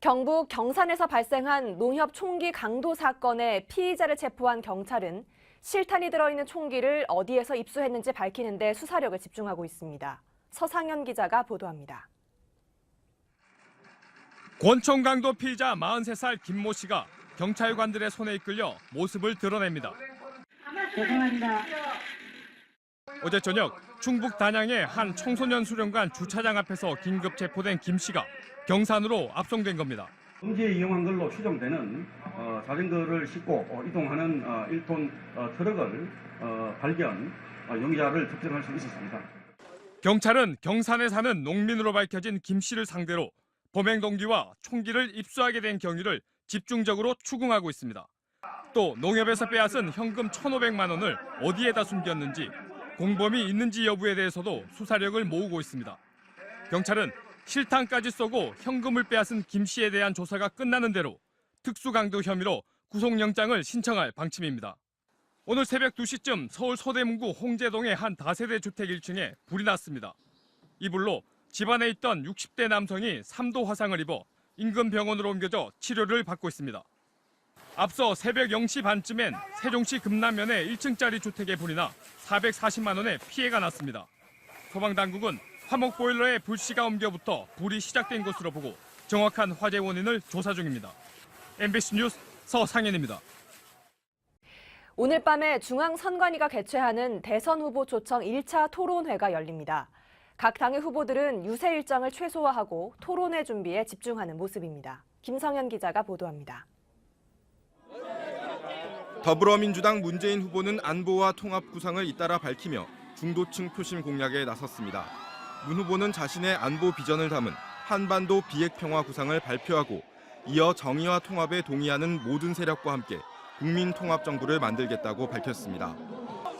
경북 경산에서 발생한 농협 총기 강도 사건의 피의자를 체포한 경찰은 실탄이 들어있는 총기를 어디에서 입수했는지 밝히는 데 수사력을 집중하고 있습니다. 서상현 기자가 보도합니다. 권총 강도 피의자 43살 김모 씨가 경찰관들의 손에 이끌려 모습을 드러냅니다. 죄송합니다. 어제 저녁 충북 단양의 한 청소년 수련관 주차장 앞에서 긴급 체포된 김 씨가 경산으로 압송된 겁니다. 범죄에 이용한 걸로 추정되는 어, 자전거를 싣고 어, 이동하는 어, 1톤 어, 트럭을 어, 발견, 어, 용의자를 특정할 수 있었습니다. 경찰은 경산에 사는 농민으로 밝혀진 김 씨를 상대로 범행 동기와 총기를 입수하게 된 경위를 집중적으로 추궁하고 있습니다. 또 농협에서 빼앗은 현금 1,500만 원을 어디에다 숨겼는지 공범이 있는지 여부에 대해서도 수사력을 모으고 있습니다. 경찰은 실탄까지 쏘고 현금을 빼앗은 김 씨에 대한 조사가 끝나는 대로 특수강도 혐의로 구속영장을 신청할 방침입니다. 오늘 새벽 2시쯤 서울 서대문구 홍제동의 한 다세대 주택 1층에 불이 났습니다. 이 불로 집안에 있던 60대 남성이 3도 화상을 입어 인근 병원으로 옮겨져 치료를 받고 있습니다. 앞서 새벽 0시 반쯤엔 세종시 금남면의 1층짜리 주택에 불이 나 440만 원의 피해가 났습니다. 소방 당국은 화목 보일러에 불씨가 옮겨붙어 불이 시작된 것으로 보고 정확한 화재 원인을 조사 중입니다. MBC 뉴스 서상현입니다. 오늘 밤에 중앙선관위가 개최하는 대선 후보 초청 1차 토론회가 열립니다. 각 당의 후보들은 유세 일정을 최소화하고 토론회 준비에 집중하는 모습입니다. 김성현 기자가 보도합니다. 더불어민주당 문재인 후보는 안보와 통합 구상을 잇따라 밝히며 중도층 표심 공략에 나섰습니다. 문 후보는 자신의 안보 비전을 담은 한반도 비핵 평화 구상을 발표하고 이어 정의와 통합에 동의하는 모든 세력과 함께 국민 통합 정부를 만들겠다고 밝혔습니다.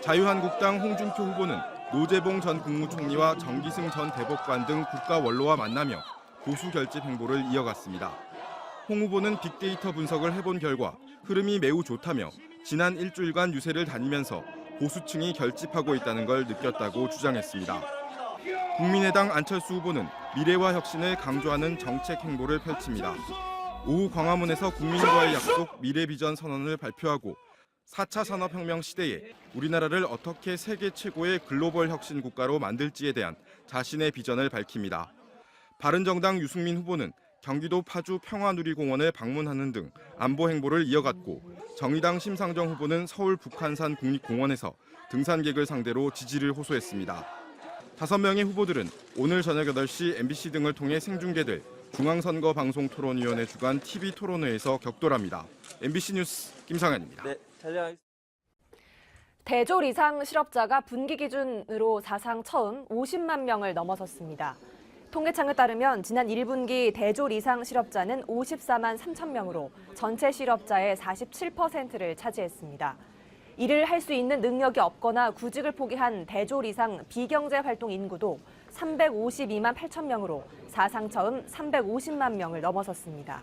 자유한국당 홍준표 후보는 노재봉 전 국무총리와 정기승 전 대법관 등 국가 원로와 만나며 보수 결집 행보를 이어갔습니다. 홍 후보는 빅데이터 분석을 해본 결과 흐름이 매우 좋다며 지난 일주일간 유세를 다니면서 보수층이 결집하고 있다는 걸 느꼈다고 주장했습니다. 국민의당 안철수 후보는 미래와 혁신을 강조하는 정책 행보를 펼칩니다. 오후 광화문에서 국민과의 약속 미래 비전 선언을 발표하고 4차 산업혁명 시대에 우리나라를 어떻게 세계 최고의 글로벌 혁신 국가로 만들지에 대한 자신의 비전을 밝힙니다. 바른정당 유승민 후보는 경기도 파주 평화누리공원을 방문하는 등 안보 행보를 이어갔고 정의당 심상정 후보는 서울 북한산 국립공원에서 등산객을 상대로 지지를 호소했습니다. 다섯 명의 후보들은 오늘 저녁 8시 MBC 등을 통해 생중계될 중앙선거방송토론위원회 주관 TV 토론회에서 격돌합니다. MBC 뉴스 김상현입니다. 네, 촬영 대졸 이상 실업자가 분기 기준으로 사상 처음 50만 명을 넘어섰습니다. 통계청에 따르면 지난 1분기 대졸 이상 실업자는 54만 3천 명으로 전체 실업자의 47%를 차지했습니다. 일을 할 수 있는 능력이 없거나 구직을 포기한 대졸 이상 비경제 활동 인구도 352만 8천 명으로 사상 처음 350만 명을 넘어섰습니다.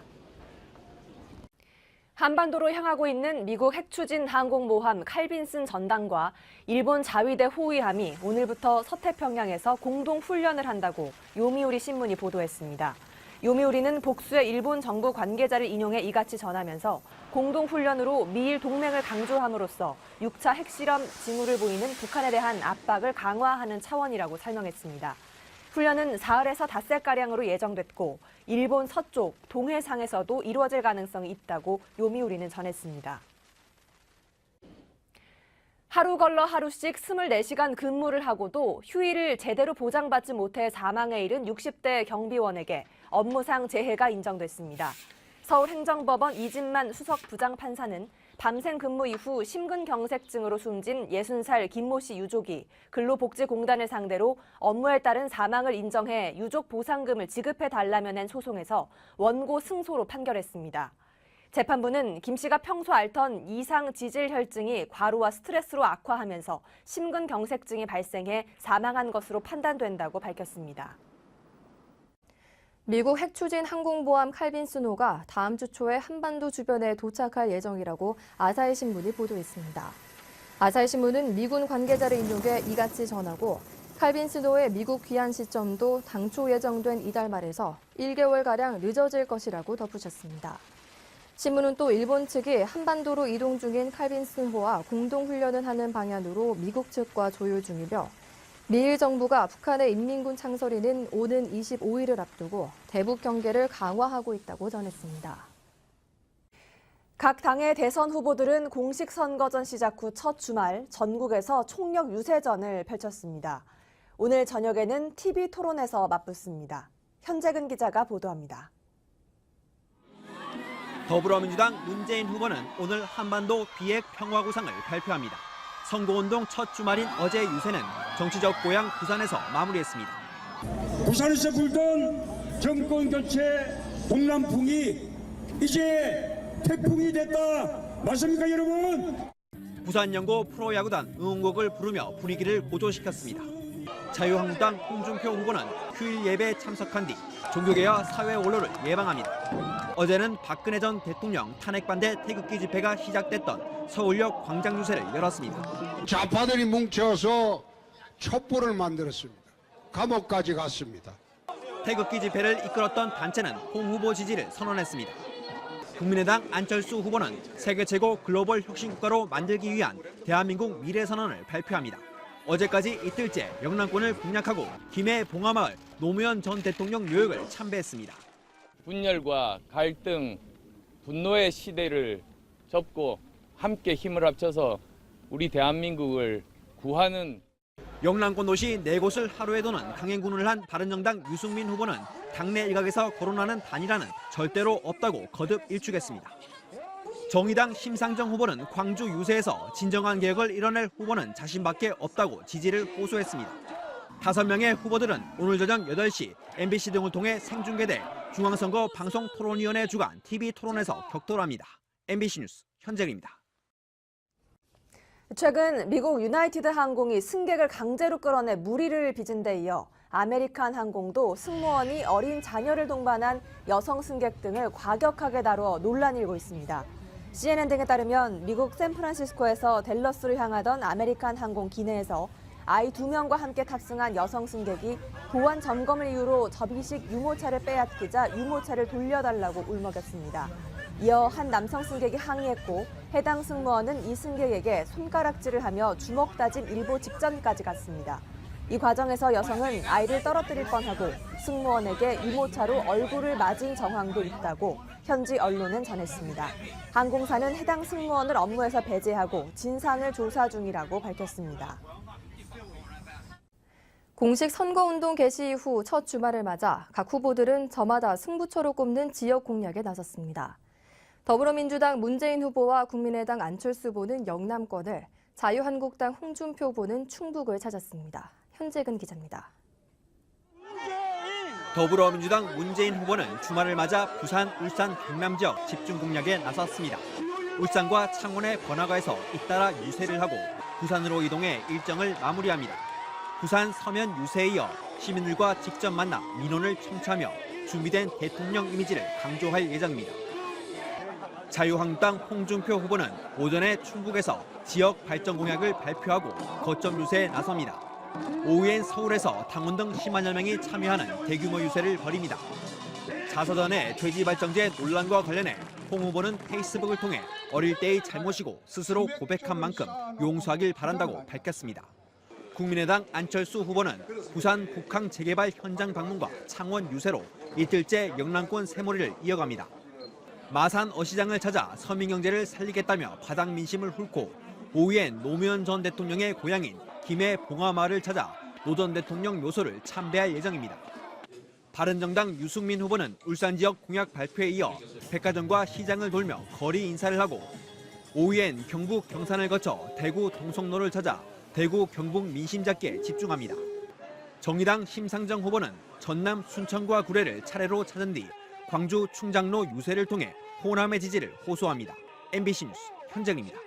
한반도로 향하고 있는 미국 핵추진 항공모함 칼빈슨 전단과 일본 자위대 호위함이 오늘부터 서태평양에서 공동 훈련을 한다고 요미우리 신문이 보도했습니다. 요미우리는 복수의 일본 정부 관계자를 인용해 이같이 전하면서 공동 훈련으로 미일 동맹을 강조함으로써 6차 핵실험 징후를 보이는 북한에 대한 압박을 강화하는 차원이라고 설명했습니다. 훈련은 사흘에서 닷새가량으로 예정됐고 일본 서쪽 동해상에서도 이루어질 가능성이 있다고 요미우리는 전했습니다. 하루 걸러 하루씩 24시간 근무를 하고도 휴일을 제대로 보장받지 못해 사망에 이른 60대 경비원에게 업무상 재해가 인정됐습니다. 서울행정법원 이진만 수석 부장판사는 밤샘 근무 이후 심근경색증으로 숨진 60살 김모 씨 유족이 근로복지공단을 상대로 업무에 따른 사망을 인정해 유족 보상금을 지급해 달라며 낸 소송에서 원고 승소로 판결했습니다. 재판부는 김 씨가 평소 앓던 이상 지질 혈증이 과로와 스트레스로 악화하면서 심근경색증이 발생해 사망한 것으로 판단된다고 밝혔습니다. 미국 핵추진 항공모함 칼빈스노가 다음 주 초에 한반도 주변에 도착할 예정이라고 아사히 신문이 보도했습니다. 아사히 신문은 미군 관계자를 인용해 이같이 전하고 칼빈 스노의 미국 귀환 시점도 당초 예정된 이달 말에서 1개월가량 늦어질 것이라고 덧붙였습니다. 신문은 또 일본 측이 한반도로 이동 중인 칼빈 스노와 공동훈련을 하는 방안으로 미국 측과 조율 중이며 미일 정부가 북한의 인민군 창설일인 오는 25일을 앞두고 대북 경계를 강화하고 있다고 전했습니다. 각 당의 대선 후보들은 공식 선거전 시작 후 첫 주말 전국에서 총력 유세전을 펼쳤습니다. 오늘 저녁에는 TV 토론에서 맞붙습니다. 현재근 기자가 보도합니다. 더불어민주당 문재인 후보는 오늘 한반도 비핵 평화구상을 발표합니다. 선거운동 첫 주말인 어제 유세는 정치적 고향 부산에서 마무리했습니다. 부산에서 불던 정권 교체 동남풍이 이제 태풍이 됐다 맞습니까 여러분? 부산연고 프로야구단 응원곡을 부르며 분위기를 고조시켰습니다. 자유한국당 홍준표 후보는 휴일 예배에 참석한 뒤 종교개와 사회 원로를 예방합니다. 어제는 박근혜 전 대통령 탄핵 반대 태극기 집회가 시작됐던 서울역 광장 유세를 열었습니다. 좌파들이 뭉쳐서 촛불을 만들었습니다. 감옥까지 갔습니다. 태극기 집회를 이끌었던 단체는 홍 후보 지지를 선언했습니다. 국민의당 안철수 후보는 세계 최고 글로벌 혁신 국가로 만들기 위한 대한민국 미래 선언을 발표합니다. 어제까지 이틀째 영남권을 공략하고 김해 봉화마을 노무현 전 대통령 묘역을 참배했습니다. 분열과 갈등, 분노의 시대를 접고 함께 힘을 합쳐서 우리 대한민국을 구하는 영남권 도시 네 곳을 하루에 도는 강행군을 한 바른정당 유승민 후보는 당내 일각에서 거론하는 단일화는 절대로 없다고 거듭 일축했습니다. 정의당 심상정 후보는 광주 유세에서 진정한 개혁을 이뤄낼 후보는 자신밖에 없다고 지지를 호소했습니다. 다섯 명의 후보들은 오늘 저녁 8시 MBC 등을 통해 생중계돼 중앙선거 방송토론위원회 주관 TV 토론에서 격돌합니다. MBC 뉴스 현재입니다. 최근 미국 유나이티드 항공이 승객을 강제로 끌어내 무리를 빚은 데 이어 아메리칸 항공도 승무원이 어린 자녀를 동반한 여성 승객 등을 과격하게 다뤄 논란이 일고 있습니다. CNN 등에 따르면 미국 샌프란시스코에서 댈러스를 향하던 아메리칸 항공 기내에서 아이 두 명과 함께 탑승한 여성 승객이 보안 점검을 이유로 접이식 유모차를 빼앗기자 유모차를 돌려달라고 울먹였습니다. 이어 한 남성 승객이 항의했고 해당 승무원은 이 승객에게 손가락질을 하며 주먹 다짐 일보 직전까지 갔습니다. 이 과정에서 여성은 아이를 떨어뜨릴 뻔하고 승무원에게 유모차로 얼굴을 맞은 정황도 있다고 현지 언론은 전했습니다. 항공사는 해당 승무원을 업무에서 배제하고 진상을 조사 중이라고 밝혔습니다. 공식 선거운동 개시 이후 첫 주말을 맞아 각 후보들은 저마다 승부처로 꼽는 지역 공략에 나섰습니다. 더불어민주당 문재인 후보와 국민의당 안철수 후보는 영남권을, 자유한국당 홍준표 후보는 충북을 찾았습니다. 현재근 기자입니다. 더불어민주당 문재인 후보는 주말을 맞아 부산, 울산, 경남 지역 집중 공략에 나섰습니다. 울산과 창원의 번화가에서 잇따라 유세를 하고 부산으로 이동해 일정을 마무리합니다. 부산 서면 유세에 이어 시민들과 직접 만나 민원을 청취하며 준비된 대통령 이미지를 강조할 예정입니다. 자유한국당 홍준표 후보는 오전에 충북에서 지역 발전 공약을 발표하고 거점 유세에 나섭니다. 오후엔 서울에서 당원 등 10만여 명이 참여하는 대규모 유세를 벌입니다. 자서전의 돼지발정제 논란과 관련해 홍 후보는 페이스북을 통해 어릴 때의 잘못이고 스스로 고백한 만큼 용서하길 바란다고 밝혔습니다. 국민의당 안철수 후보는 부산 북항 재개발 현장 방문과 창원 유세로 이틀째 영남권 새몰이를 이어갑니다. 마산 어시장을 찾아 서민 경제를 살리겠다며 바닥 민심을 훑고 오후엔 노무현 전 대통령의 고향인 김해 봉화마을을 찾아 노 전 대통령 묘소를 참배할 예정입니다. 바른정당 유승민 후보는 울산 지역 공약 발표에 이어 백화점과 시장을 돌며 거리 인사를 하고 오후엔 경북 경산을 거쳐 대구 동성로를 찾아 대구 경북 민심 잡기에 집중합니다. 정의당 심상정 후보는 전남 순천과 구례를 차례로 찾은 뒤 광주 충장로 유세를 통해 호남의 지지를 호소합니다. MBC 뉴스 현정입니다.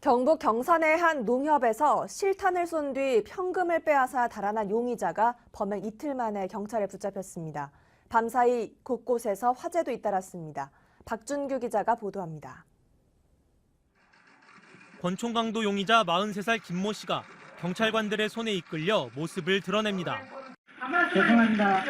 경북 경산의 한 농협에서 실탄을 쏜 뒤 현금을 빼앗아 달아난 용의자가 범행 이틀 만에 경찰에 붙잡혔습니다. 밤사이 곳곳에서 화재도 잇따랐습니다. 박준규 기자가 보도합니다. 권총강도 용의자 43살 김모 씨가 경찰관들의 손에 이끌려 모습을 드러냅니다. 죄송합니다.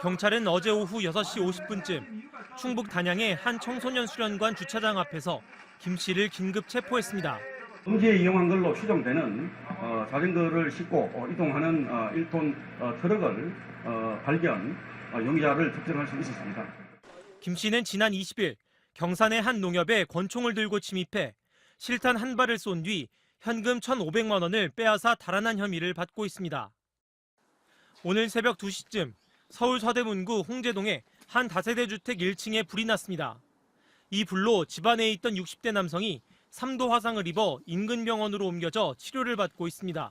경찰은 어제 오후 6시 50분쯤 충북 단양의 한 청소년 수련관 주차장 앞에서 김 씨를 긴급 체포했습니다. 음지에 이용한 걸로 추정되는 어, 자전거를 싣고 어, 이동하는 어, 1톤 어, 트럭을 어, 발견, 어, 용의자를 특정할 수 있었습니다. 김 씨는 지난 20일 경산의 한 농협에 권총을 들고 침입해 실탄 한 발을 쏜 뒤 현금 1,500만 원을 빼앗아 달아난 혐의를 받고 있습니다. 오늘 새벽 2시쯤 서울 서대문구 홍제동의 한 다세대 주택 1층에 불이 났습니다. 이 불로 집안에 있던 60대 남성이 3도 화상을 입어 인근 병원으로 옮겨져 치료를 받고 있습니다.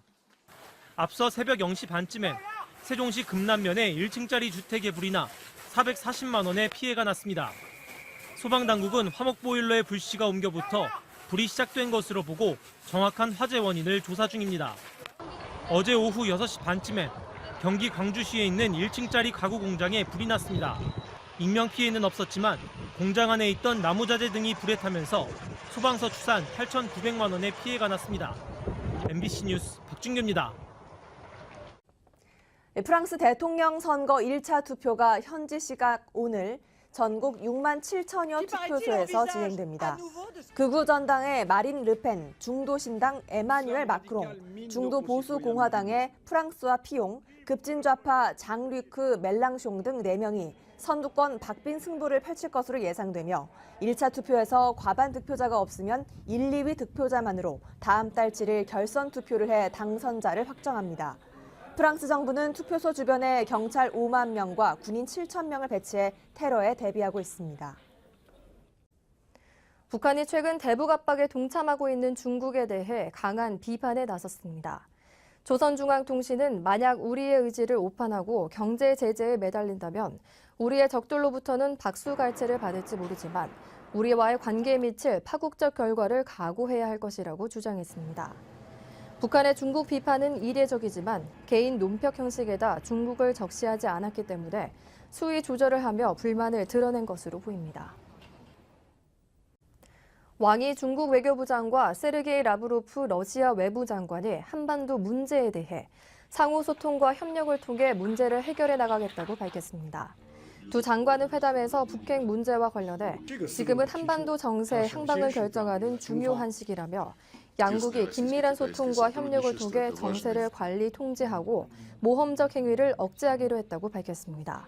앞서 새벽 0시 반쯤엔 세종시 금남면의 1층짜리 주택에 불이 나 440만 원의 피해가 났습니다. 소방당국은 화목보일러에 불씨가 옮겨붙어 불이 시작된 것으로 보고 정확한 화재 원인을 조사 중입니다. 어제 오후 6시 반쯤엔 경기 광주시에 있는 1층짜리 가구 공장에 불이 났습니다. 인명 피해는 없었지만 공장 안에 있던 나무 자재 등이 불에 타면서 소방서 추산 8,900만 원의 피해가 났습니다. MBC 뉴스 박준규입니다. 네, 프랑스 대통령 선거 1차 투표가 현지 시각 오늘 전국 6만 7천여 투표소에서 진행됩니다. 극우 전당의 마린 르펜, 중도 신당 에마뉴엘 마크롱, 중도 보수 공화당의 프랑스와 피용, 급진 좌파 장류크 멜랑숑 등 4명이 선두권 박빙 승부를 펼칠 것으로 예상되며 1차 투표에서 과반 득표자가 없으면 1, 2위 득표자만으로 다음 달 7일 결선 투표를 해 당선자를 확정합니다. 프랑스 정부는 투표소 주변에 경찰 5만 명과 군인 7천 명을 배치해 테러에 대비하고 있습니다. 북한이 최근 대북 압박에 동참하고 있는 중국에 대해 강한 비판에 나섰습니다. 조선중앙통신은 만약 우리의 의지를 오판하고 경제 제재에 매달린다면 우리의 적들로부터는 박수갈채를 받을지 모르지만 우리와의 관계에 미칠 파국적 결과를 각오해야 할 것이라고 주장했습니다. 북한의 중국 비판은 이례적이지만 개인 논평 형식에다 중국을 적시하지 않았기 때문에 수위 조절을 하며 불만을 드러낸 것으로 보입니다. 왕이 중국 외교부장과 세르게이 라브로프 러시아 외부장관이 한반도 문제에 대해 상호 소통과 협력을 통해 문제를 해결해 나가겠다고 밝혔습니다. 두 장관은 회담에서 북핵 문제와 관련해 지금은 한반도 정세의 향방을 결정하는 중요한 시기라며 양국이 긴밀한 소통과 협력을 통해 정세를 관리 통제하고 모험적 행위를 억제하기로 했다고 밝혔습니다.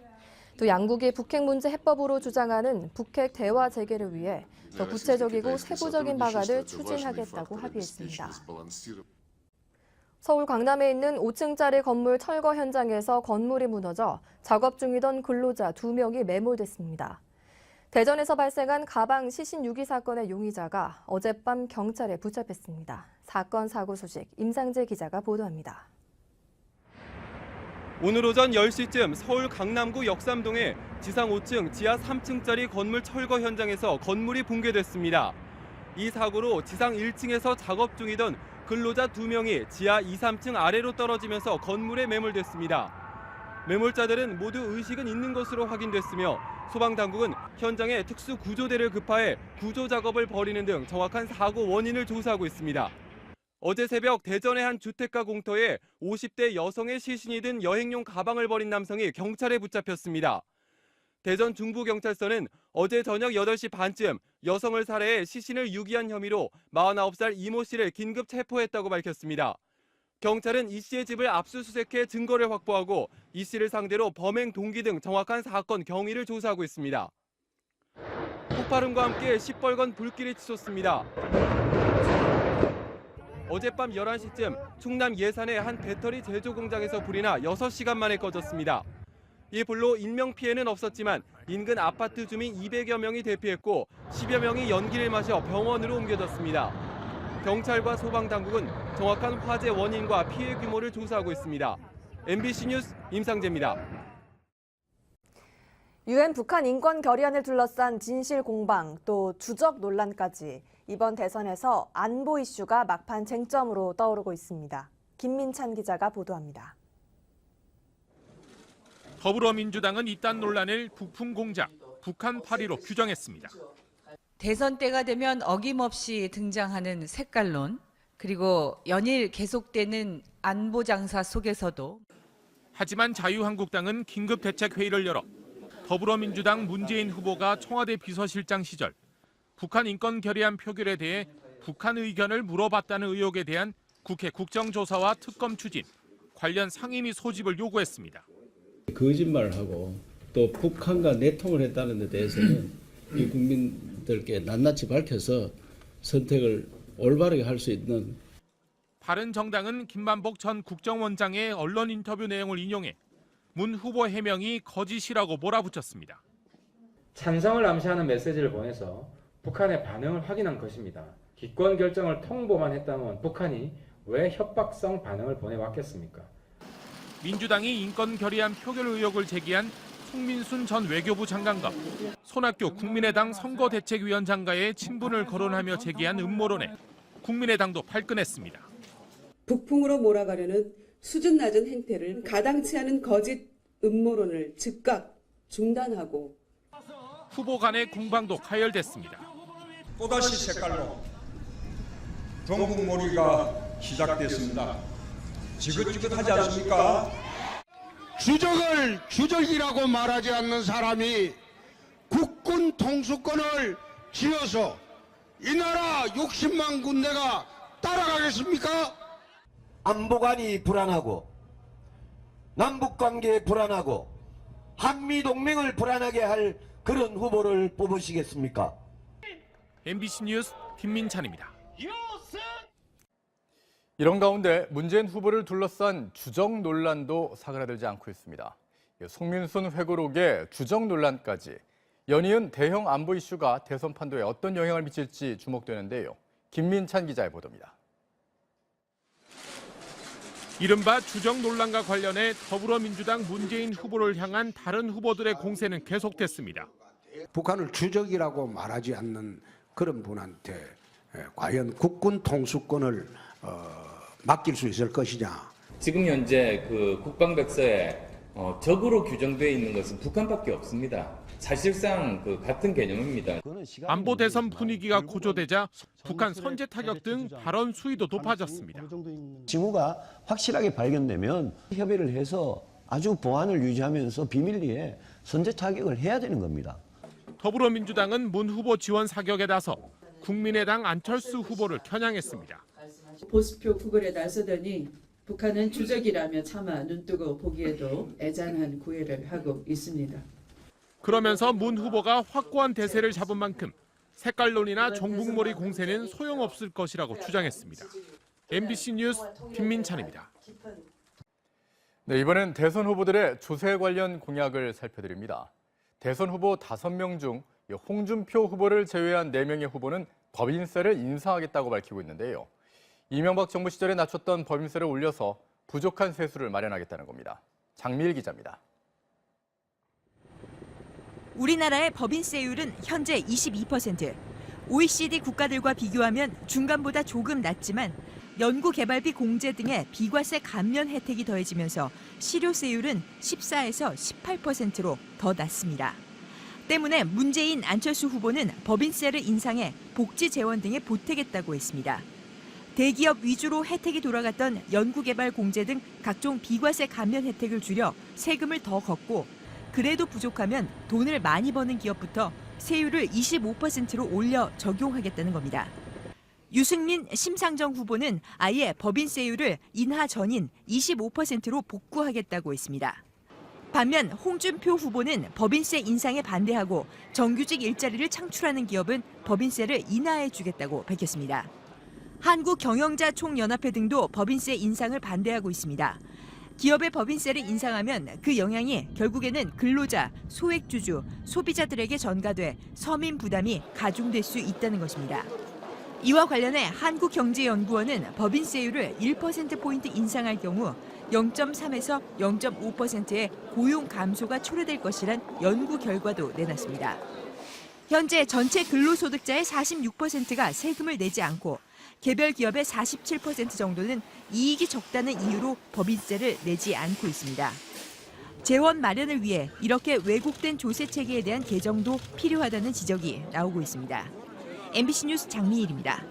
또 양국이 북핵 문제 해법으로 주장하는 북핵 대화 재개를 위해 더 구체적이고 세부적인 방안을 추진하겠다고 합의했습니다. 서울 강남에 있는 5층짜리 건물 철거 현장에서 건물이 무너져 작업 중이던 근로자 2명이 매몰됐습니다. 대전에서 발생한 가방 시신 유기 사건의 용의자가 어젯밤 경찰에 붙잡혔습니다. 사건 사고 소식 임상재 기자가 보도합니다. 오늘 오전 10시쯤 서울 강남구 역삼동의 지상 5층, 지하 3층짜리 건물 철거 현장에서 건물이 붕괴됐습니다. 이 사고로 지상 1층에서 작업 중이던 근로자 2명이 지하 2, 3층 아래로 떨어지면서 건물에 매몰됐습니다. 매몰자들은 모두 의식은 있는 것으로 확인됐으며 소방당국은 현장에 특수 구조대를 급파해 구조 작업을 벌이는 등 정확한 사고 원인을 조사하고 있습니다. 어제 새벽 대전의 한 주택가 공터에 50대 여성의 시신이 든 여행용 가방을 버린 남성이 경찰에 붙잡혔습니다. 대전 중부경찰서는 어제 저녁 8시 반쯤 여성을 살해해 시신을 유기한 혐의로 49살 이모 씨를 긴급 체포했다고 밝혔습니다. 경찰은 이 씨의 집을 압수수색해 증거를 확보하고 이 씨를 상대로 범행 동기 등 정확한 사건 경위를 조사하고 있습니다. 폭발음과 함께 시뻘건 불길이 치솟습니다. 어젯밤 11시쯤 충남 예산의 한 배터리 제조 공장에서 불이 나 6시간 만에 꺼졌습니다. 이 불로 인명 피해는 없었지만 인근 아파트 주민 200여 명이 대피했고 10여 명이 연기를 마셔 병원으로 옮겨졌습니다. 경찰과 소방당국은 정확한 화재 원인과 피해 규모를 조사하고 있습니다. MBC 뉴스 임상재입니다. 유엔 북한 인권 결의안을 둘러싼 진실 공방 또 주적 논란까지 이번 대선에서 안보 이슈가 막판 쟁점으로 떠오르고 있습니다. 김민찬 기자가 보도합니다. 더불어민주당은 이딴 논란을 북풍 공작, 북한 파리로 규정했습니다. 대선 때가 되면 어김없이 등장하는 색깔론, 그리고 연일 계속되는 안보 장사 속에서도 하지만 자유한국당은 긴급 대책 회의를 열어 더불어민주당 문재인 후보가 청와대 비서실장 시절 북한 인권 결의안 표결에 대해 북한 의견을 물어봤다는 의혹에 대한 국회 국정조사와 특검 추진, 관련 상임위 소집을 요구했습니다. 거짓말을 하고 또 북한과 내통을 했다는 데 대해서는 이 국민들께 낱낱이 밝혀서 선택을 올바르게 할 수 있는 바른 정당은 김만복 전 국정원장의 언론 인터뷰 내용을 인용해 문 후보 해명이 거짓이라고 몰아붙였습니다. 찬성을 암시하는 메시지를 보내서 북한의 반응을 확인한 것입니다. 기권 결정을 통보만 했다면 북한이 왜 협박성 반응을 보내왔겠습니까? 민주당이 인권 결의안 표결 의혹을 제기한 송민순 전 외교부 장관과 손학규 국민의당 선거대책위원장과의 친분을 거론하며 제기한 음모론에 국민의당도 발끈했습니다. 북풍으로 몰아가려는 수준 낮은 행태를 가당치 않은 거짓 음모론을 즉각 중단하고 후보 간의 공방도 가열됐습니다. 또다시 색깔로 동국몰이가 시작됐습니다. 지긋지긋하지 않습니까? 주적을 주적이라고 말하지 않는 사람이 국군 통수권을 쥐어서 이 나라 60만 군대가 따라가겠습니까? 안보관이 불안하고 남북 관계 불안하고 한미 동맹을 불안하게 할 그런 후보를 뽑으시겠습니까? MBC 뉴스 김민찬입니다. 이런 가운데 문재인 후보를 둘러싼 주정 논란도 사그라들지 않고 있습니다. 송민순 회고록의 주정 논란까지 연이은 대형 안보 이슈가 대선 판도에 어떤 영향을 미칠지 주목되는데요. 김민찬 기자의 보도입니다. 이른바 주정 논란과 관련해 더불어민주당 문재인 후보를 향한 다른 후보들의 공세는 계속됐습니다. 북한을 주적이라고 말하지 않는 그런 분한테 에, 과연 국군 통수권을 어, 맡길 수 있을 것이냐. 지금 현재 그 국방백서에 어, 적으로 규정되어 있는 것은 북한밖에 없습니다. 사실상 그 같은 개념입니다. 안보 대선 분위기가 고조되자 북한 선제 타격 등 발언 수위도 높아졌습니다. 징후가 확실하게 발견되면 협의를 해서 아주 보안을 유지하면서 비밀리에 선제 타격을 해야 되는 겁니다. 더불어민주당은 문 후보 지원 사격에 나서 국민의당 안철수 후보를 겨냥했습니다. 보수표 구걸에 나서더니 북한은 주적이라며 차마 눈뜨고 보기에도 애잔한 구애를 하고 있습니다. 그러면서 문 후보가 확고한 대세를 잡은 만큼 색깔론이나 종북몰이 공세는 소용없을 것이라고 주장했습니다. MBC 뉴스 김민찬입니다. 네, 이번엔 대선 후보들의 조세 관련 공약을 살펴드립니다. 대선 후보 5명 중 홍준표 후보를 제외한 4명의 후보는 법인세를 인상하겠다고 밝히고 있는데요. 이명박 정부 시절에 낮췄던 법인세를 올려서 부족한 세수를 마련하겠다는 겁니다. 장미일 기자입니다. 우리나라의 법인세율은 현재 22%. OECD 국가들과 비교하면 중간보다 조금 낮지만 연구개발비 공제 등의 비과세 감면 혜택이 더해지면서 실효세율은 14에서 18%로 더 낮습니다. 때문에 문재인 안철수 후보는 법인세를 인상해 복지 재원 등에 보태겠다고 했습니다. 대기업 위주로 혜택이 돌아갔던 연구개발 공제 등 각종 비과세 감면 혜택을 줄여 세금을 더 걷고 그래도 부족하면 돈을 많이 버는 기업부터 세율을 25%로 올려 적용하겠다는 겁니다. 유승민, 심상정 후보는 아예 법인세율을 인하 전인 25%로 복구하겠다고 했습니다. 반면 홍준표 후보는 법인세 인상에 반대하고 정규직 일자리를 창출하는 기업은 법인세를 인하해 주겠다고 밝혔습니다. 한국경영자 총연합회 등도 법인세 인상을 반대하고 있습니다. 기업의 법인세를 인상하면 그 영향이 결국에는 근로자, 소액주주, 소비자들에게 전가돼 서민 부담이 가중될 수 있다는 것입니다. 이와 관련해 한국경제연구원은 법인세율을 1%포인트 인상할 경우 0.3에서 0.5%의 고용 감소가 초래될 것이란 연구 결과도 내놨습니다. 현재 전체 근로소득자의 46%가 세금을 내지 않고 개별 기업의 47% 정도는 이익이 적다는 이유로 법인세를 내지 않고 있습니다. 재원 마련을 위해 이렇게 왜곡된 조세 체계에 대한 개정도 필요하다는 지적이 나오고 있습니다. MBC 뉴스 장미일입니다.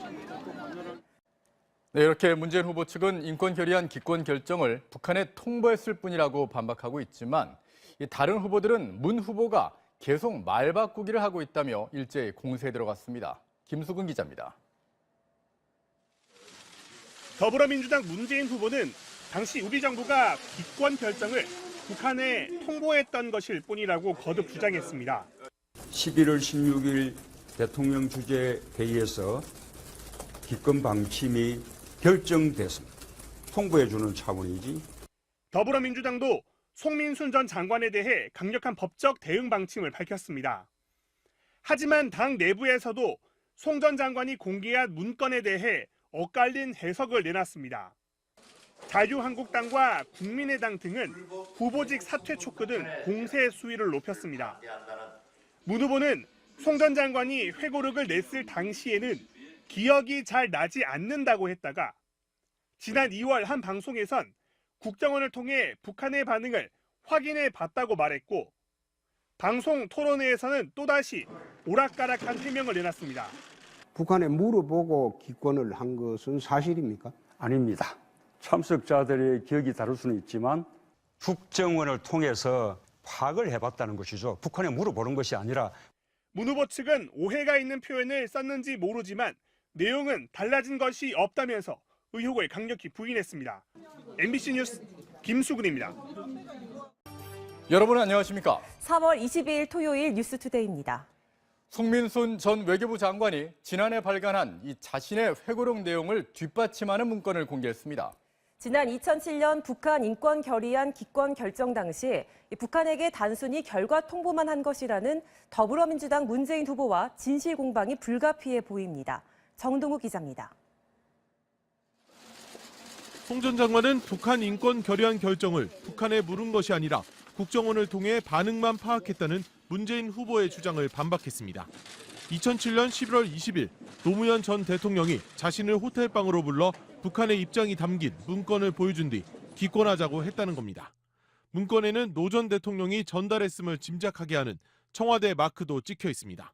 네, 이렇게 문재인 후보 측은 인권 결의안 기권 결정을 북한에 통보했을 뿐이라고 반박하고 있지만 이 다른 후보들은 문 후보가 계속 말 바꾸기를 하고 있다며 일제히 공세에 들어갔습니다. 김수근 기자입니다. 더불어민주당 문재인 후보는 당시 우리 정부가 기권 결정을 북한에 통보했던 것일 뿐이라고 거듭 주장했습니다. 11월 16일 대통령 주재 회의에서 기권 방침이 결정됐습니다. 통보해 주는 차원이지. 더불어민주당도 송민순 전 장관에 대해 강력한 법적 대응 방침을 밝혔습니다. 하지만 당 내부에서도 송 전 장관이 공개한 문건에 대해 엇갈린 해석을 내놨습니다. 자유한국당과 국민의당 등은 후보직 사퇴 촉구 등 공세 수위를 높였습니다. 문 후보는 송 전 장관이 회고록을 냈을 당시에는 기억이 잘 나지 않는다고 했다가 지난 2월 한 방송에선 국정원을 통해 북한의 반응을 확인해 봤다고 말했고 방송 토론회에서는 또다시 오락가락한 해명을 내놨습니다. 북한에 물어보고 기권을 한 것은 사실입니까? 아닙니다. 참석자들의 기억이 다를 수는 있지만 국정원을 통해서 파악을 해봤다는 것이죠. 북한에 물어보는 것이 아니라 문 후보 측은 오해가 있는 표현을 썼는지 모르지만 내용은 달라진 것이 없다면서 의혹을 강력히 부인했습니다. MBC 뉴스 김수근입니다. 여러분 안녕하십니까? 3월 22일 토요일 뉴스투데이입니다. 송민순 전 외교부 장관이 지난해 발간한 이 자신의 회고록 내용을 뒷받침하는 문건을 공개했습니다. 지난 2007년 북한 인권 결의안 기권 결정 당시 북한에게 단순히 결과 통보만 한 것이라는 더불어민주당 문재인 후보와 진실 공방이 불가피해 보입니다. 정동욱 기자입니다. 송 전 장관은 북한 인권 결의안 결정을 북한에 물은 것이 아니라 국정원을 통해 반응만 파악했다는 문재인 후보의 주장을 반박했습니다. 2007년 11월 20일 노무현 전 대통령이 자신을 호텔 방으로 불러 북한의 입장이 담긴 문건을 보여준 뒤 기권하자고 했다는 겁니다. 문건에는 노 전 대통령이 전달했음을 짐작하게 하는 청와대 마크도 찍혀 있습니다.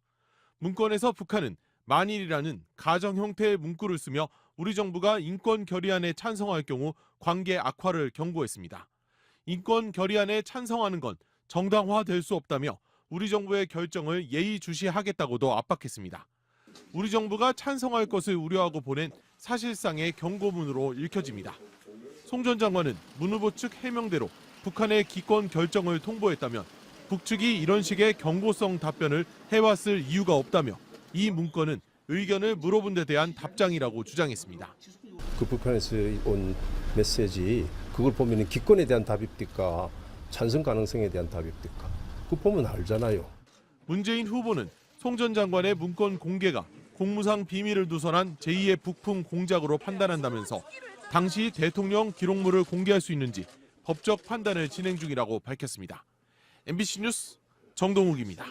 문건에서 북한은 만일이라는 가정 형태의 문구를 쓰며 우리 정부가 인권 결의안에 찬성할 경우 관계 악화를 경고했습니다. 인권 결의안에 찬성하는 건 정당화될 수 없다며 우리 정부의 결정을 예의주시하겠다고도 압박했습니다. 우리 정부가 찬성할 것을 우려하고 보낸 사실상의 경고문으로 읽혀집니다. 송 전 장관은 문 후보 측 해명대로 북한의 기권 결정을 통보했다면 북측이 이런 식의 경고성 답변을 해왔을 이유가 없다며 이 문건은 의견을 물어본 데 대한 답장이라고 주장했습니다. 그 북한에서 온 메시지 그걸 보면 기권에 대한 답입니까? 찬성 가능성에 대한 답입니까? 그 보면 알잖아요. 문재인 후보는 송 전 장관의 문건 공개가 공무상 비밀을 누설한 제2의 북풍 공작으로 판단한다면서 당시 대통령 기록물을 공개할 수 있는지 법적 판단을 진행 중이라고 밝혔습니다. MBC 뉴스 정동욱입니다.